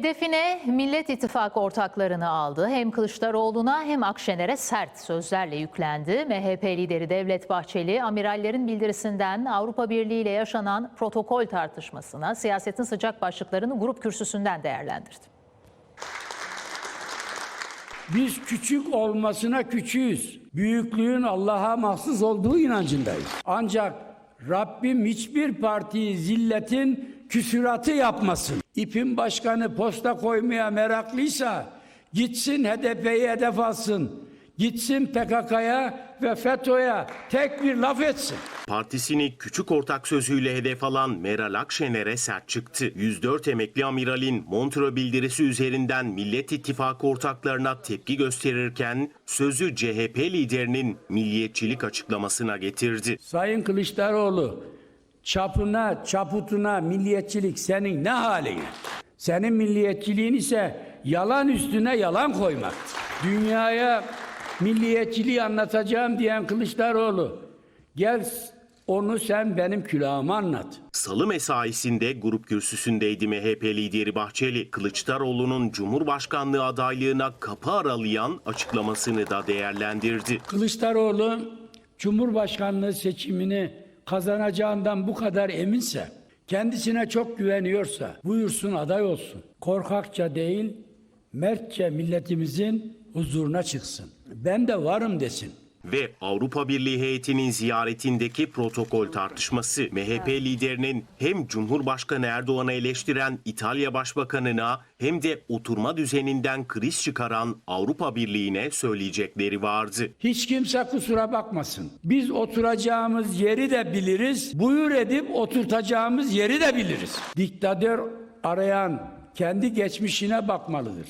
Hedefine Millet İttifakı ortaklarını aldı. Hem Kılıçdaroğlu'na hem Akşener'e sert sözlerle yüklendi. MHP lideri Devlet Bahçeli, amirallerin bildirisinden Avrupa Birliği ile yaşanan protokol tartışmasına siyasetin sıcak başlıklarını grup kürsüsünden değerlendirdi. Biz küçük olmasına küçüğüz. Büyüklüğün Allah'a mahsus olduğu inancındayız. Ancak Rabbim hiçbir partiyi zilletin küsüratı yapmasın. İpin başkanı posta koymaya meraklıysa gitsin HDP'yi hedef alsın. Gitsin PKK'ya ve FETÖ'ye tek bir laf etsin. Partisini küçük ortak sözüyle hedef alan Meral Akşener'e sert çıktı. 104 emekli amiralin Montreux bildirisi üzerinden Millet İttifakı ortaklarına tepki gösterirken sözü CHP liderinin milliyetçilik açıklamasına getirdi. Sayın Kılıçdaroğlu, çapına, çaputuna milliyetçilik senin ne halin? Senin milliyetçiliğin ise yalan üstüne yalan koymak. Dünyaya milliyetçiliği anlatacağım diyen Kılıçdaroğlu, gel onu sen benim külahıma anlat. Salı mesaisinde grup kürsüsündeydi MHP lideri Bahçeli. Kılıçdaroğlu'nun Cumhurbaşkanlığı adaylığına kapı aralayan açıklamasını da değerlendirdi. Kılıçdaroğlu Cumhurbaşkanlığı seçimini kazanacağından bu kadar eminse, kendisine çok güveniyorsa buyursun aday olsun. Korkakça değil, mertçe milletimizin huzuruna çıksın. Ben de varım desin. Ve Avrupa Birliği heyetinin ziyaretindeki protokol tartışması MHP liderinin hem Cumhurbaşkanı Erdoğan'ı eleştiren İtalya Başbakanı'na hem de oturma düzeninden kriz çıkaran Avrupa Birliği'ne söyleyecekleri vardı. Hiç kimse kusura bakmasın. Biz oturacağımız yeri de biliriz. Buyur edip oturtacağımız yeri de biliriz. Diktatör arayan kendi geçmişine bakmalıdır.